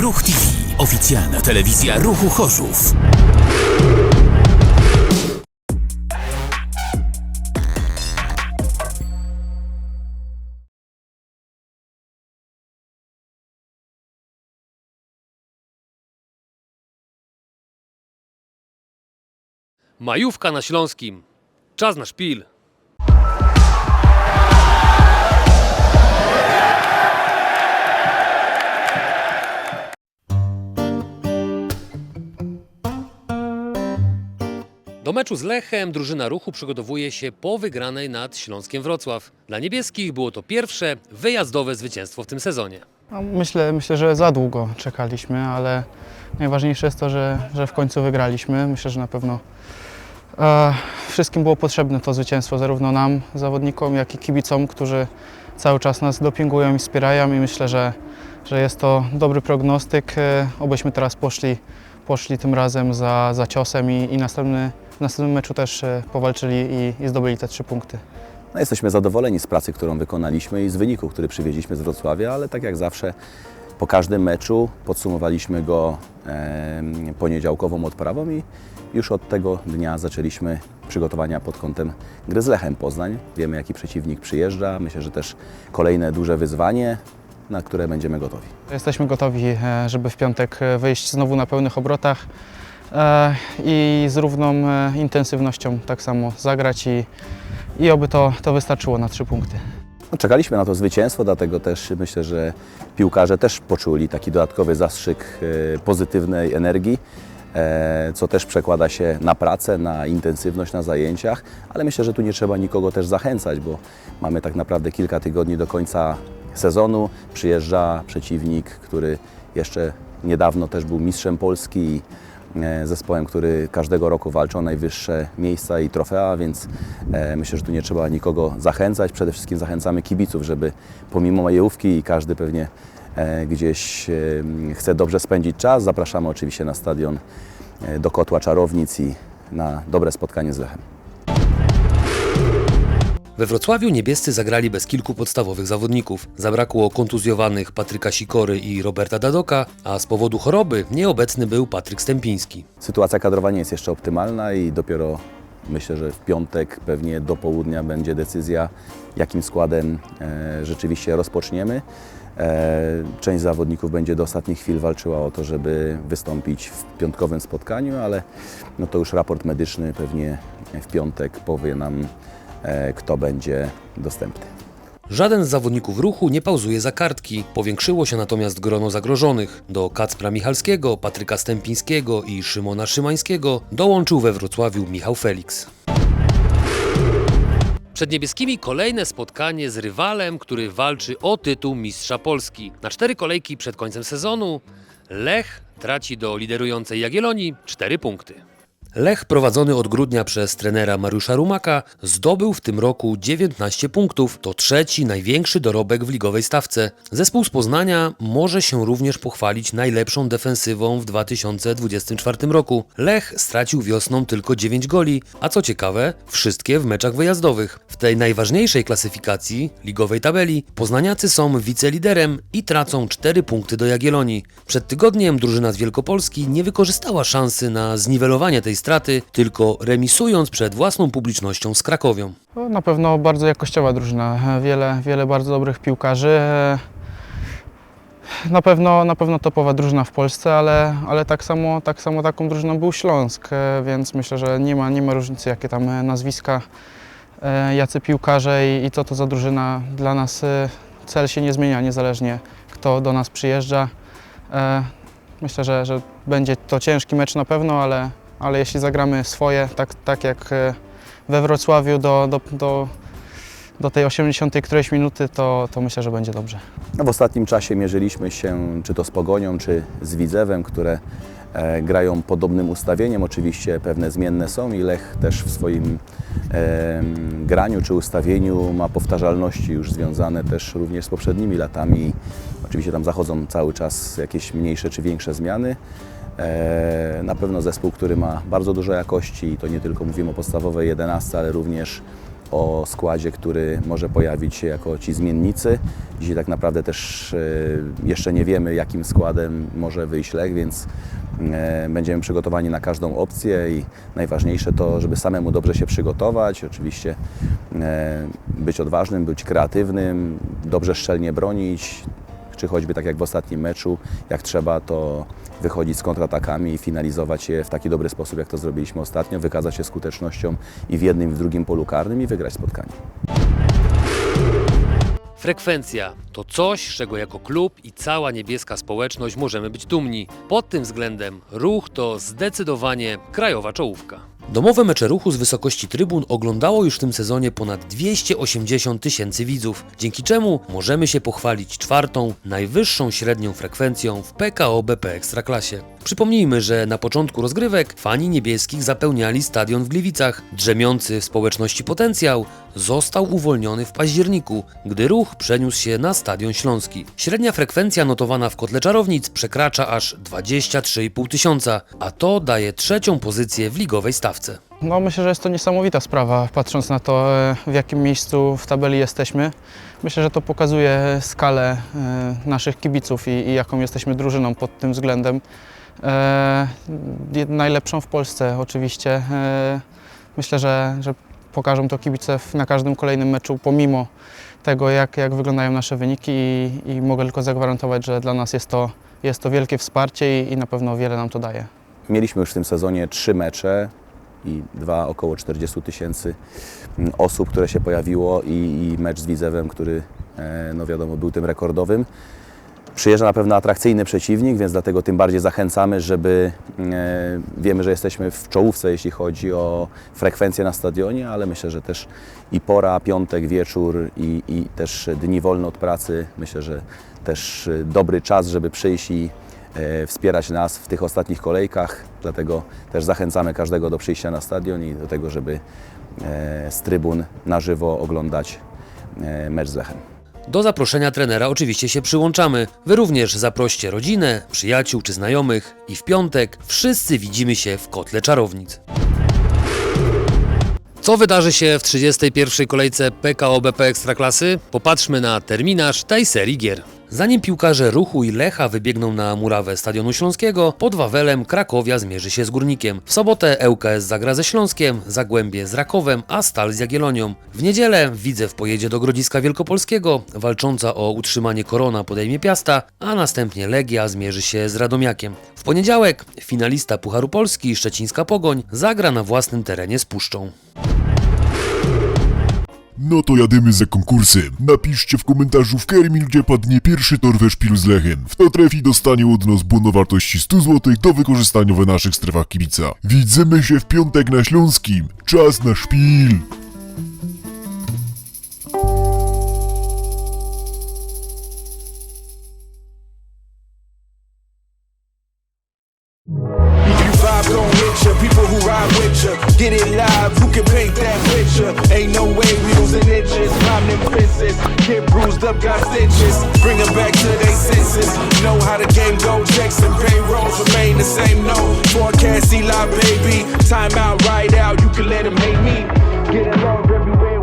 Ruch TV. Oficjalna telewizja Ruchu Chorzów. Majówka na Śląskim. Czas na szpil. Do meczu z Lechem drużyna ruchu przygotowuje się po wygranej nad Śląskiem Wrocław. Dla niebieskich było to pierwsze wyjazdowe zwycięstwo w tym sezonie. No, myślę, myślę, że za długo czekaliśmy, ale najważniejsze jest to, że, że w końcu wygraliśmy. Myślę, że na pewno e, wszystkim było potrzebne to zwycięstwo, zarówno nam, zawodnikom, jak i kibicom, którzy cały czas nas dopingują i wspierają i myślę, że, że jest to dobry prognostyk. E, obyśmy teraz poszli, poszli tym razem za, za ciosem i, i następny, w następnym meczu też e, powalczyli i, i zdobyli te trzy punkty. No, jesteśmy zadowoleni z pracy, którą wykonaliśmy i z wyniku, który przywieźliśmy z Wrocławia, ale tak jak zawsze po każdym meczu podsumowaliśmy go em, poniedziałkową odprawą i już od tego dnia zaczęliśmy przygotowania pod kątem gry z Lechem Poznań. Wiemy, jaki przeciwnik przyjeżdża. Myślę, że też kolejne duże wyzwanie, na które będziemy gotowi. Jesteśmy gotowi, e, żeby w piątek e, wyjść znowu na pełnych obrotach e, i z równą e, intensywnością tak samo zagrać i, i oby to, to wystarczyło na trzy punkty. Czekaliśmy na to zwycięstwo, dlatego też myślę, że piłkarze też poczuli taki dodatkowy zastrzyk e, pozytywnej energii, e, co też przekłada się na pracę, na intensywność na zajęciach, ale myślę, że tu nie trzeba nikogo też zachęcać, bo mamy tak naprawdę kilka tygodni do końca sezonu. Przyjeżdża przeciwnik, który jeszcze niedawno też był mistrzem Polski e, zespołem, który każdego roku walczy o najwyższe miejsca i trofea, więc e, myślę, że tu nie trzeba nikogo zachęcać. Przede wszystkim zachęcamy kibiców, żeby pomimo majówki i każdy pewnie e, gdzieś e, chce dobrze spędzić czas, zapraszamy oczywiście na stadion e, do Kotła Czarownic i na dobre spotkanie z Lechem. We Wrocławiu niebiescy zagrali bez kilku podstawowych zawodników. Zabrakło kontuzjowanych Patryka Sikory i Roberta Dadoka, a z powodu choroby nieobecny był Patryk Stępiński. Sytuacja kadrowa nie jest jeszcze optymalna i dopiero myślę, że w piątek pewnie do południa będzie decyzja, jakim składem e, rzeczywiście rozpoczniemy. E, część zawodników będzie do ostatnich chwil walczyła o to, żeby wystąpić w piątkowym spotkaniu, ale no to już raport medyczny pewnie w piątek powie nam, kto będzie dostępny. Żaden z zawodników ruchu nie pauzuje za kartki. Powiększyło się natomiast grono zagrożonych. Do Kacpra Michalskiego, Patryka Stępińskiego i Szymona Szymańskiego dołączył we Wrocławiu Michał Felix. Przed niebieskimi kolejne spotkanie z rywalem, który walczy o tytuł Mistrza Polski. Na cztery kolejki przed końcem sezonu Lech traci do liderującej Jagiellonii cztery punkty. Lech prowadzony od grudnia przez trenera Mariusza Rumaka zdobył w tym roku 19 punktów. To trzeci największy dorobek w ligowej stawce. Zespół z Poznania może się również pochwalić najlepszą defensywą w 2024 roku. Lech stracił wiosną tylko 9 goli, a co ciekawe, wszystkie w meczach wyjazdowych. W tej najważniejszej klasyfikacji ligowej tabeli Poznaniacy są wiceliderem i tracą 4 punkty do Jagiellonii. Przed tygodniem drużyna z Wielkopolski nie wykorzystała szansy na zniwelowanie tej straty, tylko remisując przed własną publicznością z Krakowią. To na pewno bardzo jakościowa drużyna, wiele, wiele bardzo dobrych piłkarzy. Na pewno, na pewno topowa drużyna w Polsce, ale, ale tak, samo, tak samo taką drużyną był Śląsk, e, więc myślę, że nie ma, nie ma różnicy jakie tam nazwiska, e, jacy piłkarze i, i co to za drużyna. Dla nas e, cel się nie zmienia, niezależnie kto do nas przyjeżdża. Myślę, że, że będzie to ciężki mecz na pewno, ale, ale jeśli zagramy swoje, tak, tak jak e, we Wrocławiu do, do, do, do tej 80 którejś minuty, to, to myślę, że będzie dobrze. No w ostatnim czasie mierzyliśmy się czy to z Pogonią, czy z Widzewem, które e, grają podobnym ustawieniem. Oczywiście pewne zmienne są i Lech też w swoim e, graniu czy ustawieniu ma powtarzalności już związane też również z poprzednimi latami. Oczywiście tam zachodzą cały czas jakieś mniejsze czy większe zmiany. E, Na pewno zespół, który ma bardzo dużo jakości i to nie tylko mówimy o podstawowej 11, ale również o składzie, który może pojawić się jako ci zmiennicy. Dzisiaj tak naprawdę też e, jeszcze nie wiemy, jakim składem może wyjść Lech, więc e, będziemy przygotowani na każdą opcję i najważniejsze to, żeby samemu dobrze się przygotować, oczywiście być odważnym, być kreatywnym, dobrze szczelnie bronić, czy choćby tak jak w ostatnim meczu, jak trzeba, to wychodzić z kontratakami i finalizować je w taki dobry sposób, jak to zrobiliśmy ostatnio, wykazać się skutecznością i w jednym, i w drugim polu karnym i wygrać spotkanie. Frekwencja to coś, z czego jako klub i cała niebieska społeczność możemy być dumni. Pod tym względem ruch to zdecydowanie krajowa czołówka. Domowe mecze ruchu z wysokości trybun oglądało już w tym sezonie ponad 280 tysięcy widzów, dzięki czemu możemy się pochwalić czwartą, najwyższą średnią frekwencją w PKO BP Ekstraklasie. Przypomnijmy, że na początku rozgrywek fani niebieskich zapełniali stadion w Gliwicach. Drzemiący w społeczności potencjał został uwolniony w październiku, gdy ruch przeniósł się na Stadion Śląski. Średnia frekwencja notowana w kotle czarownic przekracza aż 23,5 tysiąca, a to daje trzecią pozycję w ligowej stawce. No myślę, że jest to niesamowita sprawa, patrząc na to, e, w jakim miejscu w tabeli jesteśmy. Myślę, że to pokazuje skalę e, naszych kibiców i, i jaką jesteśmy drużyną pod tym względem. E, najlepszą w Polsce oczywiście. E, myślę, że, że pokażą to kibice w, na każdym kolejnym meczu, pomimo tego, jak, jak wyglądają nasze wyniki i, i mogę tylko zagwarantować, że dla nas jest to, jest to wielkie wsparcie i, i na pewno wiele nam to daje. Mieliśmy już w tym sezonie trzy mecze i dwa około 40 tysięcy mm, osób, które się pojawiło i, i mecz z Widzewem, który e, no wiadomo był tym rekordowym. Przyjeżdża na pewno atrakcyjny przeciwnik, więc dlatego tym bardziej zachęcamy, żeby e, wiemy, że jesteśmy w czołówce, jeśli chodzi o frekwencję na stadionie, ale myślę, że też i pora, piątek, wieczór i, i też dni wolne od pracy, myślę, że też e, dobry czas, żeby przyjść i wspierać nas w tych ostatnich kolejkach. Dlatego też zachęcamy każdego do przyjścia na stadion i do tego, żeby e, z trybun na żywo oglądać e, mecz z Lechem. Do zaproszenia trenera oczywiście się przyłączamy. Wy również zaproście rodzinę, przyjaciół czy znajomych i w piątek wszyscy widzimy się w kotle czarownic. Co wydarzy się w 31. kolejce PKO BP Ekstraklasy? Popatrzmy na terminarz tej serii gier. Zanim piłkarze Ruchu i Lecha wybiegną na murawę Stadionu Śląskiego, pod Wawelem Krakowia zmierzy się z Górnikiem. W sobotę ŁKS zagra ze Śląskiem, Zagłębie z Rakowem, a Stal z Jagiellonią. W niedzielę Widzew pojedzie do Grodziska Wielkopolskiego, walcząca o utrzymanie korona podejmie Piasta, a następnie Legia zmierzy się z Radomiakiem. W poniedziałek finalista Pucharu Polski Szczecińska Pogoń zagra na własnym terenie z Puszczą. No to jadymy za konkursem. Napiszcie w komentarzu w Kermil, gdzie padnie pierwszy torwę szpilu z Lechem. Kto trafi dostanie od nas bon wartości 100 zł do wykorzystania w naszych strefach kibica. Widzimy się w piątek na Śląskim. Czas na szpil! stitches. Bring them back to their senses. Know how the game go. Checks and payrolls remain the same. No forecast, Eli, baby. Time out, right out. You can let them hate me. Get love everywhere.